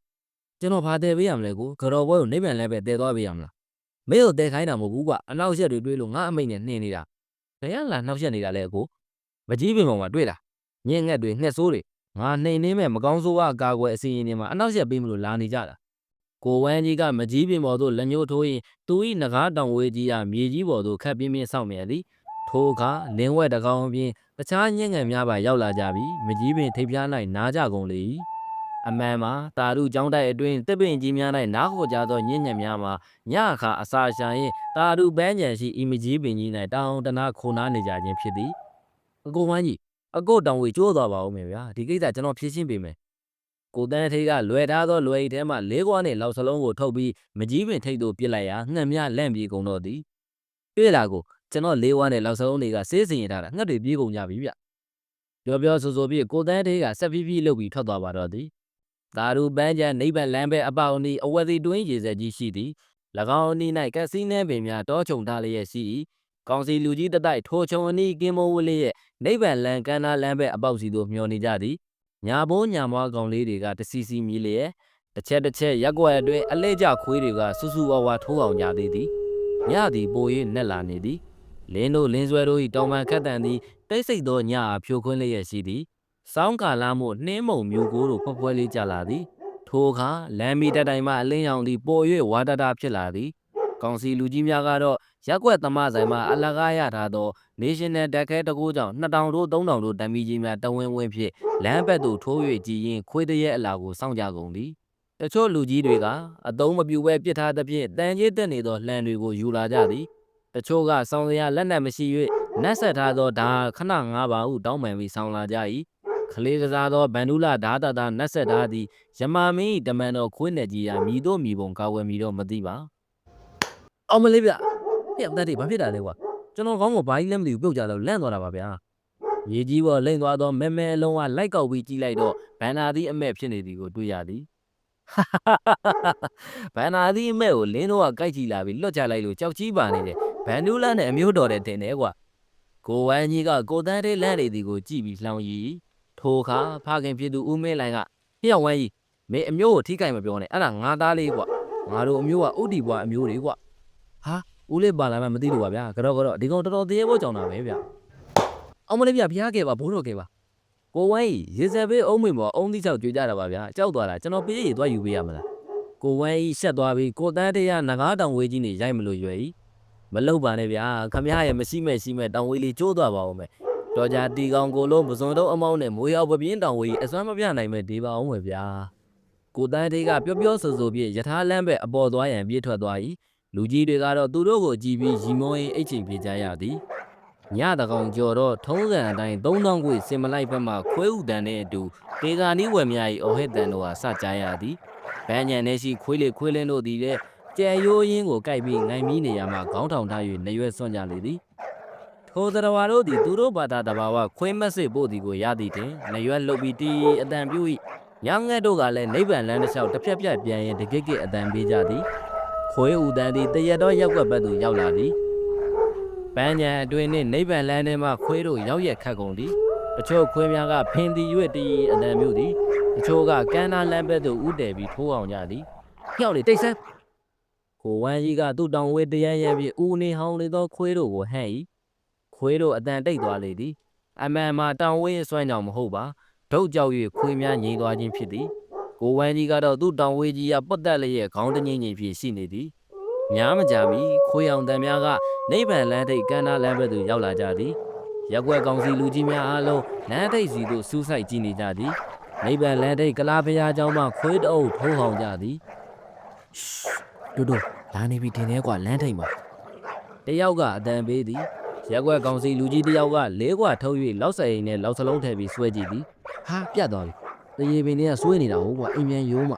ကျွန်တော်ဘာတဲပေးရမလဲကိုကြော်ပွဲကိုနိဗ္ဗာန်လည်းပဲတဲသွားပေးရမလားမင်းတို့တဲခိုင်းတာမဟုတ်ဘူးကွအနောက်ရက်တွေတွေးလို့ငါအမိတ်နဲ့နှင်းနေတာဘယ်ကလာနောက်ရက်နေတာလဲကိုမကြီးပင်ပေါ်မှာတွေ့လားညင်ငှက်တွေငှက်ဆိုးတွေငါနှိမ်နှင်းမဲ့မကောင်းဆိုးဝါအကာအကွယ်အစီရင်တွေမှာအနောက်ရက်ပေးမလို့လာနေကြတာ ကိုဝမ်းကြီးကမကြီးပင်ပေါ်သို့လက်ညှိုးထိုးရင်သူ၏နဂါးတောင်ဝေးကြီးအားမြေကြီးပေါ်သို့ခတ်ပြင်းပြင်းဆောက်မြဲသည်ထိုအခါလင်းဝက်တကောင်အပြင်တခြားညင်ငယ်များပါရောက်လာကြပြီးမကြီးပင်ထိပ်ပြား၌နားကြကုန်လေ၏အမှန်မှာတာရုကျောင်းတိုက်အတွင်းတစ်ပင်ကြီးများ၌နားခေါ်ကြသောညင်ငယ်များမှာညအခါအစာရှာရင်တာရုပန်းကြံရှိဤမကြီးပင်ကြီး၌တောင်းတနာခိုနားနေကြခြင်းဖြစ်သည်အကိုဝမ်းကြီးအကိုတောင်ဝေကျိုးသွားပါဦးမယ်ဗျာဒီကိစ္စကျွန်တော်ဖြေရှင်းပေးမယ် ကိုတန်းထေးကလွယ်ထားသောလွယ်ရီထဲမှလေးခွားနှင့်လောက်စလုံးကိုထုတ်ပြီးမကြီးပင်ထိတ်သို့ပစ်လိုက်ရာငှက်များလန့်ပြေကုန်တော့သည်တွေ့လာကိုကျွန်တော်လေးဝါးနဲ့လောက်စလုံးတွေကစေးစင်ရထားတာငှက်တွေပြေးကုန်ကြပြီဗျပြောပြောဆိုဆိုပြီးကိုတန်းထေးကဆက်ပြီးပြီးလှုပ်ပြီးထွက်သွားပါတော့သည်သာရူပန်းချံနိဗ္ဗာန်လမ်းပဲအပေါအနီးအဝစီတွင်းရေစက်ကြီးရှိသည်၎င်းအနီး၌ကက်စီနဲပင်များတောချုံထားလျက်ရှိ၏ကောင်စီလူကြီးတတိုက်ထိုချုံအနီးကင်းမိုးဝလျက်နိဗ္ဗာန်လမ်းကမ်းနားလမ်းပဲအပေါက်စီသို့မျှော်နေကြသည် ညာဘိုးညာမွားကောင်လေးတွေကတစီစီမြည်လျက်တစ်ချက်တစ်ချက်ရက်ွက်အတွင်းအလဲကျခွေးတွေကစူးစူဝါဝါထိုးအောင်ကြသေးသည်ညသည်ပို၍နက်လာနေသည်လင်းတို့လင်းဆွဲတို့၏တောင်ပန်ခတ်တန်သည်တိတ်ဆိတ်သောညအားဖြိုခွင်းလျက်ရှိသည်စောင်းကာလာမှုနှင်းမုံမျိုးကိုတို့ဖွက်ဖွဲလေးကြလာသည်ထိုအခါလမ်းမီတက်တိုင်မှအလင်းရောင်သည်ပို၍ဝါတတာဖြစ်လာသည် ကောင်စီလူကြီးများကတော့ရက်ွက်သမဆိုင်မှအလကားရထားသော National တက်ခဲတကူကြောင့်2000တို့3000တို့တမီကြီးများတဝင်းဝင်းဖြင့်လမ်းဘက်သို့ထိုး၍ကြည်ရင်ခွေးတရက်အလာကိုစောင့်ကြကုန်သည်တချို့လူကြီးတွေကအတုံးမပြူပဲပြစ်ထားသဖြင့်တန်ကြီးတက်နေသောလှံတွေကိုယူလာကြသည်တချို့ကဆောင်းစရာလက်နက်မရှိ၍နတ်ဆက်ထားသောဓာခဏငါးပါဟုတောင်းပန်ပြီးဆောင်းလာကြ၏ခလေးကစားသောဗန္ဒူလာဓာတာတာနတ်ဆက်ထားသည်ယမာမင်း၏တမန်တော်ခွေးနယ်ကြီးရာမြည်တို့မြည်ပုံကာဝယ်မည်တော့မသိပါ အောင်မလေးဗျဟဲ့အသက်တွေဘာဖြစ်တာလဲကွာကျွန်တော်ကောင်းမဘာကြီးလည်းမသိဘူးပြုတ်ကြတော့လန့်သွားတာပါဗျာရေကြီးပေါ်လိမ့်သွားသောမဲမဲအလုံးကလိုက်ကောက်ပြီးကြီးလိုက်တော့ဘန်နာသည်အမက်ဖြစ်နေသည်ကိုတွေ့ရသည်ဘန်နာသည်အမက်ကိုလင်းတော့ကကြိုက်ကြည့်လာပြီးလွတ်ချလိုက်လို့ကြောက်ကြီးပါနေတယ်ဘန်နူးလာနဲ့အမျိုးတော်တဲ့တင်တယ်ကွာကိုဝမ်းကြီးကကိုတန်းတဲ့လန့်နေသည်ကိုကြည့်ပြီးလှောင်ရည်ထိုအခါဖခင်ဖြစ်သူဦးမင်းလိုင်ကဟျောက်ဝမ်းကြီးမင်းအမျိုးကိုထိခိုက်မပြောနဲ့အဲ့ဒါငါသားလေးကွာငါတို့အမျိုးကဥတီဘွားအမျိုးတွေကွာ ဟာဦးလေးပါလာမှမသိလို့ပါဗျာကတော့ကတော့ဒီကောင်တော်တော်သေးဘောကြောင်တာပဲဗျာအောင်မလေးပြဖျားခဲ့ပါဘိုးတော်ခဲ့ပါကိုဝိုင်းရေစက်ဘေးအုံးမိန်ပေါ်အုံးသီးချောက်ကြွေကြတာပါဗျာကြောက်သွားတာကျွန်တော်ပြေးရည်သွားယူပေးရမလားကိုဝိုင်းရှက်သွားပြီးကိုတန်းတရားငကားတောင်ဝေးကြီးနေရိုက်မလို့ရွယ်ဤမလုတ်ပါနဲ့ဗျာခမရရဲ့မရှိမဲ့ရှိမဲ့တောင်ဝေးလေးကျိုးသွားပါဦးမယ်တော်ကြတီကောင်ကိုလုံးပစုံတော့အမောင်းနဲ့မွေးအောင်ပပြင်းတောင်ဝေးအစွမ်းမပြနိုင်မဲ့ဒီပါအောင်မယ်ဗျာကိုတန်းတေးကပျော့ပျော့ဆူဆူပြည့်ယထာလမ်းပဲအပေါ်သွားရန်ပြေးထွက်သွား၏ လူကြီးတွေကတော့သူတို့ကိုကြည်ပြီးရီမောရင်အိတ်ချိန်ပြေးကြရသည်ညတကောင်ကျော်တော့ထုံးစံအတိုင်း3000ခွေစင်မလိုက်ဘက်မှခွဲဥတန်တဲ့အတူဒေဂာနီးဝယ်များ၏အော်ဟစ်တန်တို့ဟာစကြားရသည်။ဗန်းညံနေရှိခွေးလေခွေးလင်းတို့သည်လည်းကြဲရိုးရင်းကိုကြိုက်ပြီးငိုင်မီးနေရမှခေါင်းထောင်ထား၍နေရွယ်စွန့်ကြလေသည်။ထိုသရဝါတို့သည်သူတို့ဘာသာတဘာဝခွေးမက်စစ်ဖို့သည်ကိုရသည်တင်နေရွယ်လှုပ်ပြီးတီးအတန်ပြူ၏ညငှက်တို့ကလည်းနိဗ္ဗာန်လမ်းတစ်လျှောက်တစ်ဖြက်ဖြက်ပြန်ရင်တကစ်ကစ်အတန်ပေးကြသည်။ ခွေးဥတန်သည်တရက်တော့ရက်ွက်ဘက်သို့ရောက်လာသည်။ပန်းညံအတွင်းနှင့်နိဗ္ဗာန်လမ်းထဲမှခွေးတို့ရောက်ရက်ခတ်ကုန်သည်တချို့ခွေးများကဖင်သည်၍တည်အတန်မျိုးသည်တချို့ကကမ်းနားလမ်းဘက်သို့ဥတည်ပြီးထိုးအောင်ကြသည်ညောက်လေတိတ်ဆန်းကိုဝမ်းကြီးကသူ့တောင်ဝဲတရရပြီးဦးနေဟောင်းလေသောခွေးတို့ကိုဟန့်၏ခွေးတို့အတန်တိတ်သွားလေသည်အမှန်မှာတောင်ဝဲဆွမ်းကြောင်မဟုတ်ပါဒုတ်ကြောက်၍ခွေးများငြိမ်သွားခြင်းဖြစ်သည် ကိုဝမ်းကြီးကတော့သူ့တောင်ဝေးကြီးကပတ်သက်လျက်ခေါင်းတငိမ့်ငိမ့်ဖြစ်ရှိနေသည်များမကြမီခိုးရောင်တံများကနိဗ္ဗာန်လမ်းထိပ်ကန္နာလမ်းဘက်သို့ရောက်လာကြသည်ရက်ွက်ကောင်စီလူကြီးများအားလုံးလမ်းထိပ်စီသို့စူးစိုက်ကြည့်နေကြသည်နိဗ္ဗာန်လမ်းထိပ်ကလာဘုရားကျောင်းမှခွေးတအုပ်ထုံးဟောင်ကြသည်တို့တို့လာနေပြီတင်နေကွာလမ်းထိပ်မှာတယောက်ကအတန်ပေးသည်ရက်ွက်ကောင်စီလူကြီးတယောက်ကလေးကွာထုတ်၍လောက်ဆိုင်နဲ့လောက်စလုံးထည့်ပြီးဆွဲကြည့်သည်ဟာပြတ်သွားပြီ တရေပင်တွေကဆွဲနေတာဟုတ်ကွာအိမ်မြန်ရိုးမှ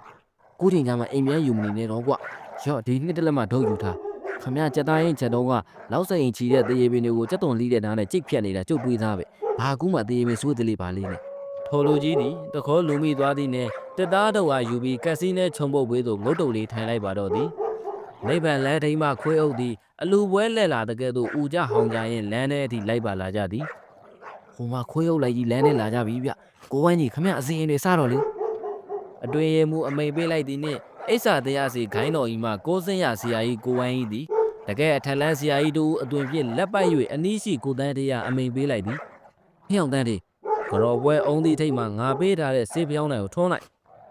ကိုချိန်ကမှအိမ်မြန်ယူမနေနဲ့တော့ကွာရော့ဒီနှစ်တလက်မှထုတ်ယူထားခမရကြက်သားရင်ချက်တုံးကလောက်စိန်ချီတဲ့တရေပင်တွေကိုကြက်သွန်လီးတဲ့နားနဲ့ကြိတ်ဖြတ်နေတာကျုပ်တွေးသားပဲဘာကူမှတရေပင်စိုးတလေးပါလေးနဲ့ထိုလူကြီးသည်တခေါ်လူမိသွားသည်နဲ့တက်သားတော့ဟာယူပြီးကက်စီနဲ့ခြုံပုတ်ပွေးသို့ငုတ်တုတ်လေးထိုင်လိုက်ပါတော့သည်နိဗ္ဗာန်လမ်းထိန်မှခွေးအုပ်သည်အလူပွဲလက်လာတကယ်သို့ဦးကြဟောင်ကြရင်လမ်းထဲအထိလိုက်ပါလာကြသည် ဟိုမှာခွေးအုပ်လိုက်ကြီးလမ်းထဲလာကြပြီဗျကိုဝိုင်းကြီးခမရအစင်တွေစတော့လေအတွင်ရမှုအမိန်ပေးလိုက်သည်နှင့်အိဆာတရားစီခိုင်းတော်ကြီးမှကိုစင်းရဆရာကြီးကိုဝိုင်းကြီးသည်တကယ်အထက်လန်းဆရာကြီးတို့အသွင်ပြည့်လက်ပိုက်၍အနီးရှိကိုတန်းတရားအမိန်ပေးလိုက်သည်။ဖျောင်းတန်းတွေကြော်ပွဲအုံးသည့်ထိတ်မှငါပေးထားတဲ့ဆေးဖျောင်းနိုင်ကိုထွန်းလိုက်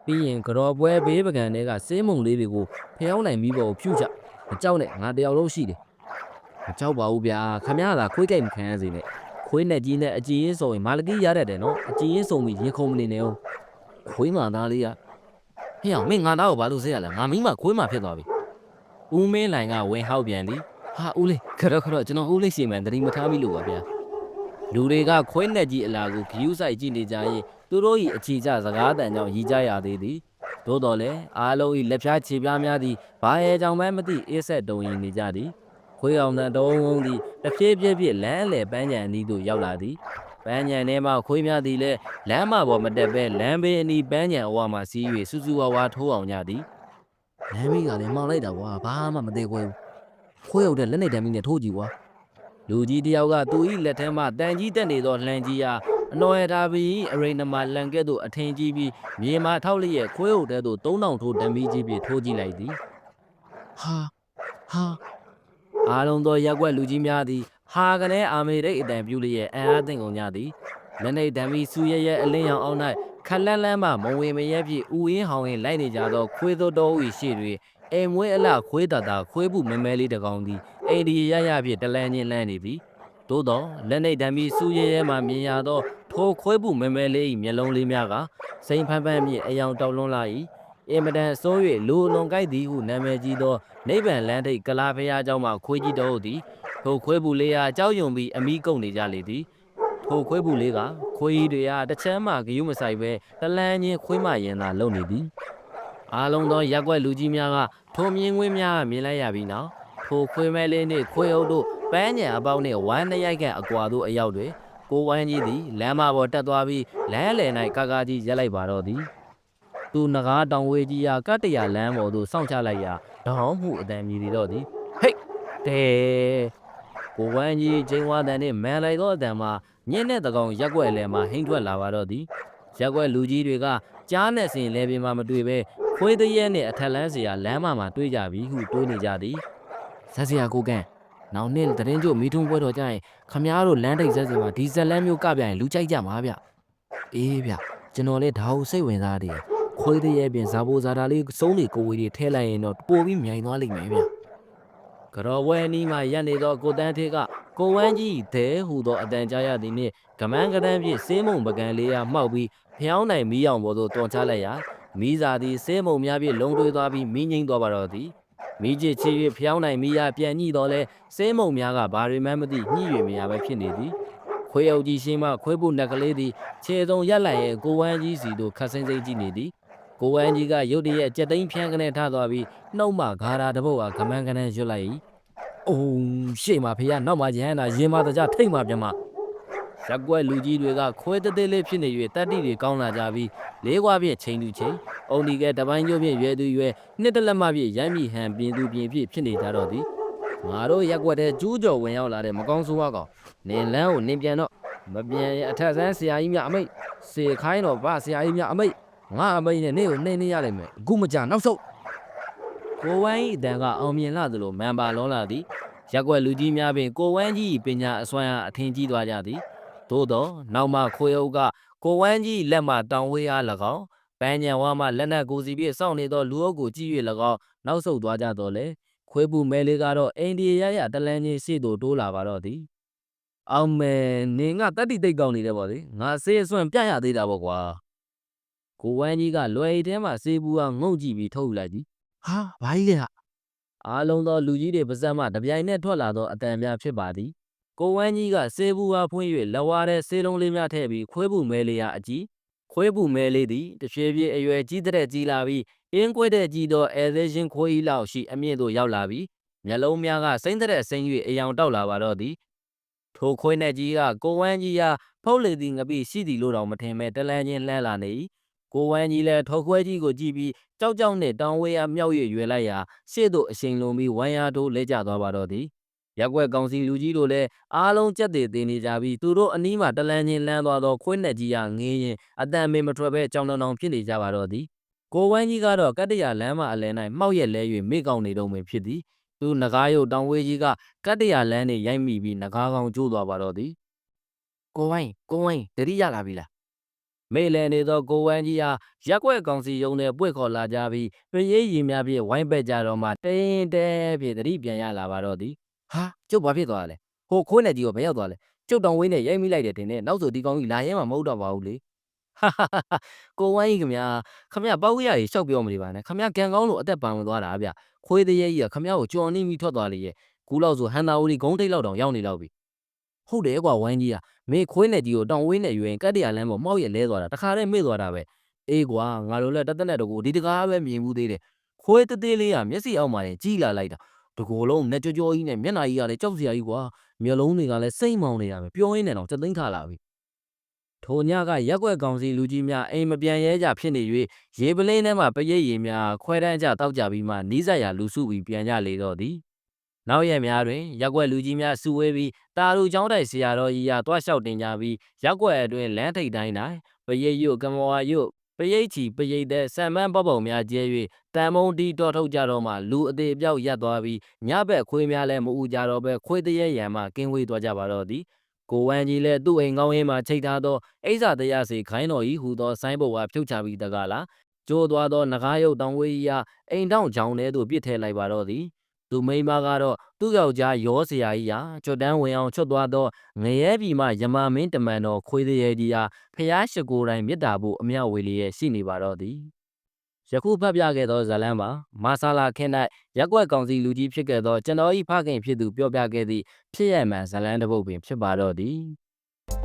ပြီးရင်ကြော်ပွဲဘေးပကံတွေကဆေးမုံလေးတွေကိုဖျောင်းနိုင်ပြီးပေါ်ကိုဖြူချမကြောက်နဲ့ငါတယောက်လုံးရှိတယ်။မကြောက်ပါဘူးဗျာခမရသာခွေးကြိုက်မခံရစေနဲ့ ခွေးနဲ့ကြီးနဲ့အကြည်ရင်းဆိုရင်မာလကီရတတ်တယ်နော်အကြည်ရင်းဆိုပြီးရင်ခုံမနေနဲ့ဟုတ်ခွေးမာသားလေးကဖျောင်းမင်းငါသားကိုဘာလို့ဆေးရလဲငါမိမခွေးမာဖြစ်သွားပြီဦးမင်းလိုင်ကဝင်ဟောက်ပြန်သည်ဟာဦးလေးခရော့ခရော့ကျွန်တော်ဦးလေးစီမံတတိမထားမိလို့ပါဗျာလူတွေကခွေးနဲ့ကြီးအလာကိုဂယူးဆိုင်ကြည့်နေကြရင်သူတို့၏အခြေချစကားတန်ကြောင့်ရီကြရသေးသည်သို့တော်လည်းအားလုံး၏လက်ဖြားခြေပြားများသည်ဘာရဲ့ကြောင့်မှမသိအေးဆက်တုံရင်နေကြသည် ခွေးအောင်တန်တုံးဝုံသည်တစ်ဖြည်းဖြည်းဖြည်းလမ်းအလယ်ပန်းညံအနီးသို့ရောက်လာသည်ပန်းညံထဲမှခွေးများသည်လည်းလမ်းမပေါ်မတက်ဘဲလမ်းဘေးအနီးပန်းညံအဝမှစီး၍စူးစူးဝါးဝါထိုးအောင်ကြသည်လမ်းမီးကလည်းမှောင်လိုက်တာကွာဘာမှမသေးခွဲဘူးခွဲရောက်တဲ့လက်နေတမ်းမီးနဲ့ထိုးကြည့်ကွာလူကြီးတယောက်ကသူ၏လက်ထဲမှတန်ကြီးတက်နေသောလှန်ကြီးအားအနော်ရတာပီအရိနမလန်ကဲ့သို့အထင်ကြီးပြီးမြေမာထောက်လျက်ခွေးဟုတ်တဲ့သို့သုံးတောင်ထိုးတံမီကြီးဖြင့်ထိုးကြည့်လိုက်သည်ဟာဟာ အားလုံးသောရက်ွက်လူကြီးများသည်ဟာကနေအာမေရိတ်အတန်ပြူလျက်အံအားသင့်ကုန်ကြသည်လက်နေတံမီစူရရဲအလင်းရောင်အောင်၌ခက်လန်းလန်းမှမုံဝင်မရဲဖြင့်ဥရင်းဟောင်းရင်လိုက်နေကြသောခွေးသောတော်၏ရှေ့တွင်အိမ်မွေးအလှခွေးတတာခွေးဘူးမဲမဲလေးတစ်ကောင်သည်အိမ်ဒီရရဖြင့်တလန်းချင်းလန်းနေသည်သို့တော့လက်နေတံမီစူရဲရဲမှမြင်ရသောထိုခွဲဘူးမဲမဲလေး၏မျက်လုံးလေးများကစိန်ဖန်းဖန်းမြင့်အယောင်တောက်လွန်းလာ၏ အင်မတန်စိုး၍လူအလွန်ကြိုက်သည်ဟုနာမည်ကြီးသောနိဗ္ဗာန်လမ်းထိပ်ကလာဖျားเจ้าမှခွေးကြီးတော်သည်ထိုခွဲဘူးလေးအားကြောက်ရွံပြီးအမိကုန်နေကြလေသည်ထိုခွဲဘူးလေးကခွေးကြီးတွေအားတစ်ချမ်းမှဂယုမဆိုင်ပဲတလန်းချင်းခွေးမရင်သာလုံနေသည်အားလုံးသောရက်ွက်လူကြီးများကထိုမြင်းငွေးများကမြင်လိုက်ရပြီးနောက်ထိုခွေးမဲလေးနှင့်ခွေးအုပ်တို့ ပန်းညံအပေါင်းနှင့်ဝမ်းနှစ်ရိုက်ခန့်အကွာသို့အရောက်တွင်ကိုဝမ်းကြီးသည်လမ်းမပေါ်တက်သွားပြီးလမ်းအလယ်၌ကာကာကြီးရက်လိုက်ပါတော့သည် သူငကားတောင်ဝေးကြီးရာကတ္တရာလမ်းပေါ်သို့စောင့်ချလိုက်ရာဒေါင်းမှုအတန်မြည်တော့သည်ဟိတ်တဲကိုဝမ်းကြီးချိန်ဝါတန်နှင့်မန်လိုက်သောအတန်မှာညင်းတဲ့တကောင်ရက်ွက်လဲမှာဟိမ့်ထွက်လာပါတော့သည်ရက်ွက်လူကြီးတွေကကြားနဲ့စင်လဲပင်မှာမတွေ့ပဲခွေးတရဲနဲ့အထက်လန်းစရာလမ်းမမှာတွေ့ကြပြီဟုတွေးနေကြသည်ဇက်စရာကိုကန်နောက်နေ့တရင်ကျို့မိထုံးပွဲတော်ကြရင်ခမားတို့လမ်းတိတ်ဇက်စင်မှာဒီဇက်လန်းမျိုးကပြရင်လူကြိုက်ကြမှာဗျအေးဗျကျွန်တော်လည်းဒါကိုစိတ်ဝင်စားတယ် ခွေးတဲ့ရဲ့ပြင်ဇာပိုဇာတာလေးစုံးနေကိုဝေးတွေထဲလိုက်ရင်တော့ပိုပြီးမြိုင်သွားလိမ့်မယ်ဗျကတော်ဝဲနီးမှရက်နေသောကိုတန်းထေးကကိုဝမ်းကြီးဒဲဟူသောအတန်ကြားရသည်နှင့်ကမန်းကတန်းဖြင့်စေးမုံပကံလေးအားမှောက်ပြီးဖျောင်းနိုင်မီးအောင်ပေါ်သို့တွန်ချလိုက်ရာမီးစာသည်စေးမုံများဖြင့်လုံတွေးသွားပြီးမီးငိမ့်သွားပါတော့သည်မီးချစ်ချီ၍ဖျောင်းနိုင်မီးအားပြန်ညှိတော်လဲစေးမုံများကဘာတွေမှမသိညှိ၍မရပဲဖြစ်နေသည်ခွေးအုပ်ကြီးရှင်းမှခွေးပုတ်နက်ကလေးသည်ခြေစုံရက်လိုက်ရဲ့ကိုဝမ်းကြီးစီသို့ခတ်ဆင်းစိမ့်ကြည့်နေသည် ကိုဝမ်းကြီးကရုတ်တရက်ကြက်သိန်းဖြန်းကနေထသွားပြီးနှုတ်မှဂါရာတစ်ပုတ်အားကမန်းကနန်းရွတ်လိုက်၏အိုးရှေ့မှာဖေရနောက်မှာရဟန္တာရင်မတကြထိတ်မှာပြန်မှာရက်ကွက်လူကြီးတွေကခွဲသေးသေးလေးဖြစ်နေ၍တက်တိတွေကောင်းလာကြပြီးလေးကွာဖြင့်ချိန်သူချိန်အုံဒီကဲတပိုင်းကျိုးဖြင့်ရွယ်သူရွယ်နှစ်တလက်မဖြင့်ရမ်းမိဟန်ပြင်းသူပြင်းဖြင့်ဖြစ်နေကြတော့သည်ငါတို့ရက်ကွက်တဲ့ကျူးကျော်ဝင်ရောက်လာတဲ့မကောင်းဆိုးဝါကောင်နင်လန်းကိုနင်ပြန်တော့မပြန်ရင်အထက်ဆန်းဆရာကြီးများအမိတ်စေခိုင်းတော့ဗဆရာကြီးများအမိတ် ငါအမိတ်နဲ့နေကိုနှိမ့်နေရလိမ့်မယ်အခုမကြနောက်ဆုတ်ကိုဝမ်း၏အတန်ကအောင်မြင်လာသလိုမန်ပါလောလာသည်ရက်ကွက်လူကြီးများပင်ကိုဝမ်းကြီး၏ပညာအစွမ်းအားအထင်ကြီးသွားကြသည်သို့သောနောက်မှခွေအုပ်ကကိုဝမ်းကြီး၏လက်မှတောင်ဝေးအား၎င်းပန်းညံဝါမှလက်နက်ကိုစီဖြင့်စောင့်နေသောလူအုပ်ကိုကြည့်၍၎င်းနောက်ဆုတ်သွားကြတော့လေခွေးပူမဲလေးကတော့အိန္ဒိယရရတလန်းချင်းရှေ့သို့တိုးလာပါတော့သည်အောင်မဲနင်ကတတိတိတ်ကောင်းနေတယ်ဗောလေငါစေးအစွမ်းပြရသေးတာဗောကွာ ကိုဝမ်းကြီးကလွယ်ရီထဲမှာစေးဘူးအားငုံကြည့်ပြီးထုတ်ယူလိုက်သည်ဟာဘာကြီးလဲဟာအားလုံးသောလူကြီးတွေပါဇက်မှတပြိုင်နက်ထွက်လာသောအတန်များဖြစ်ပါသည်ကိုဝမ်းကြီးကစေဘူးအားဖွင့်၍လက်ဝါးတဲ့ဆေးလုံးလေးများထည့်ပြီးခွေးပူမဲလေးအားအကြည့်ခွေးပူမဲလေးသည်တဖြည်းဖြည်းအရွယ်ကြီးတဲ့ကြီးလာပြီးအင်းကွဲတဲ့ကြီးသောအဲသေးရှင်ခွေးကြီးလောက်ရှိအမြင့်သို့ရောက်လာပြီးမျက်လုံးများကစိမ့်တဲ့စိမ့်၍အယောင်တောက်လာပါတော့သည်ထိုခွေးနဲ့ကြီးကကိုဝမ်းကြီးအားဖုတ်လေသည်ငပိရှိသည်လို့တောင်မထင်ပဲတလန်းချင်းလှမ်းလာနေ၏ ကိုဝမ်းကြီးလည်းထိုခွဲကြီးကိုကြည့်ပြီးကြောက်ကြောက်နှင့်တောင်ဝေးအားမြောက်၍ရွယ်လိုက်ရာရှေ့သို့အရှိန်လုံးပြီးဝမ်းယာတိုးလဲကျသွားပါတော့သည်ရက်ွက်ကောင်စီလူကြီးတို့လည်းအားလုံးကြက်သေးသေးနေကြပြီးသူတို့အနီးမှာတလန်းချင်းလမ်းသွားသောခွေးနဲ့ကြီးကငေးရင်အတန်မင်မထွက်ပဲကြောင်တောင်တောင်ဖြစ်နေကြပါတော့သည်ကိုဝမ်းကြီးကတော့ကတ္တရလမ်းမအလဲ၌မှောက်ရက်လဲ၍မိကောင်းနေတော့မှဖြစ်သည်သူငကားရုပ်တောင်ဝေးကြီးကကတ္တရလမ်းနှင့်ရိုက်မိပြီးငကားကောင်ကျိုးသွားပါတော့သည်ကိုဝိုင်းကိုဝိုင်းတတိရလာပြီလား မေလန်နေသောကိုဝမ်းကြီးအားရက်ွက်ကောင်စီယုံနဲ့ပွေ့ခေါ်လာကြပြီးပရိရီများဖြင့်ဝိုင်းပက်ကြတော့မှတင်းတဲဖြင့်တတိပြန်ရလာပါတော့သည်ဟာကျုပ်ဘာဖြစ်သွားလဲဟိုခွေးနဲ့ကြီးကိုဘယ်ရောက်သွားလဲကျုပ်တောင်ဝင်းနဲ့ရိုက်မိလိုက်တယ်တင်နဲ့နောက်ဆိုဒီကောင်ကြီးလာရဲမှာမဟုတ်တော့ပါဘူးလေဟာဟာဟာဟာကိုဝိုင်းကြီးခမညာခမညာပေါက်ရကြီးရှောက်ပြောမနေပါနဲ့ခမညာကန်ကောင်းလို့အသက်ပန်ဝင်သွားတာဗျခွေးသေးရဲ့ကြီးကခမညာကိုကြော်နှိမိထွက်သွားလေရဲ့ကူလောက်ဆိုဟန်တာဦးကြီးဂုံးထိတ်လောက်တောင်ရောက်နေလောက်ပြီ ဟုတ်တယ်ကွာဝိုင်းကြီးอ่ะမင်းခွေးနဲ့ကြီးကိုတောင်ဝင်းနဲ့ယူရင်ကတ်တရလမ်းပေါ်မောက်ရက်လဲသွားတာတခါတည်းမေ့သွားတာပဲအေးကွာငါတို့လည်းတသက်နဲ့တကူဒီတကားပဲမြင်မှုသေးတယ်ခွေးတသေးလေးကမျက်စိအောက်မှာရင်ကြီးလာလိုက်တာတကူလုံးနဲ့ကြောကြောကြီးနဲ့မျက်နှာကြီးကလည်းကြောက်စရာကြီးကွာမျက်လုံးတွေကလည်းစိတ်မောင်နေတာပဲပြောရင်းနဲ့တော့စက်သိန်းခါလာပြီထိုညကရက်ွက်ကောင်စီလူကြီးများအိမ်မပြန်ရဲကြဖြစ်နေ၍ရေပလင်းထဲမှာပရိတ်ရေများခွဲတန်းကြတောက်ကြပြီးမှနီးစပ်ရာလူစုပြီးပြန်ကြလေတော့သည် နောက်ရက်များတွင်ရက်ွက်လူကြီးများစုဝေးပြီးတာလူကျောင်းတိုက်ဆရာတော်ကြီးအားတွားလျှောက်တင်ကြပြီးရက်ွက်အတွင်လမ်းထိပ်တိုင်း၌ပရိတ်ရွတ်ကမောဝါရွတ်ပရိတ်ချီပရိတ်တဲ့ဆံမန်းပေါပေါများကျဲ၍တန်မုံတီတော်ထုတ်ကြတော့မှလူအသေးပြောက်ရက်သွားပြီးညဘက်ခွေးများလည်းမအူကြတော့ပဲခွေးတရေရံမှကင်းဝေးသွားကြပါတော့သည်ကိုဝမ်းကြီးလည်းသူ့အိမ်ကောင်းရင်းမှချိတ်ထားသောအိဇာတရားစီခိုင်းတော်ကြီးဟူသောဆိုင်းဘုတ်အားဖြုတ်ချပြီးတကားလားကျိုးသွားသောငကားရုပ်တောင်ဝေးကြီးအားအိမ်တောင်ချောင်းထဲသို့ပြစ်ထည့်လိုက်ပါတော့သည် သူမိန်းမကတော့သူ့ယောက်ျားရောစရာကြီးဟာချွတ်တန်းဝင်အောင်ချွတ်သွားတော့ငရဲပြီမှယမမင်းတမန်တော်ခွေးသေးရဲ့ကြီးဟာဖျားရှိကိုယ်တိုင်မေတ္တာဖို့အမြောက်ဝေလျက်ရှိနေပါတော့သည်ယခုဖတ်ပြခဲ့သောဇာလန်းမှာမာဆာလာခင်း၌ရက်ွက်ကောင်စီလူကြီးဖြစ်ခဲ့သောကျွန်တော်၏ဖခင်ဖြစ်သူပြောပြခဲ့သည့်ဖြစ်ရမှန်ဇာလန်းတစ်ပုဒ်ပင်ဖြစ်ပါတော့သည်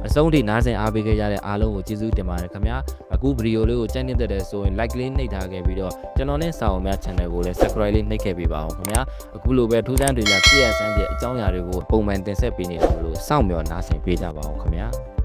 အဆုံးထိနားဆင်အားပေးခဲ့ကြတဲ့အားလုံးကိုကျေးဇူးတင်ပါတယ်ခင်ဗျာအခုဗီဒီယိုလေးကိုကြိုက်နေတဲ့တဲ့ဆိုရင် like လေးနှိပ်ထားခဲ့ပြီးတော့ကျွန်တော်နဲ့စာအုံများ channel ကိုလည်း subscribe လေးနှိပ်ခဲ့ပေးပါအောင်ခင်ဗျာအခုလိုပဲထူးဆန်းတွေများပြည့်ရစမ်းတဲ့အကြောင်းအရာတွေကိုပုံမှန်တင်ဆက်ပေးနေတယ်လို့စောင့်မျှော်နားဆင်ပေးကြပါအောင်ခင်ဗျာ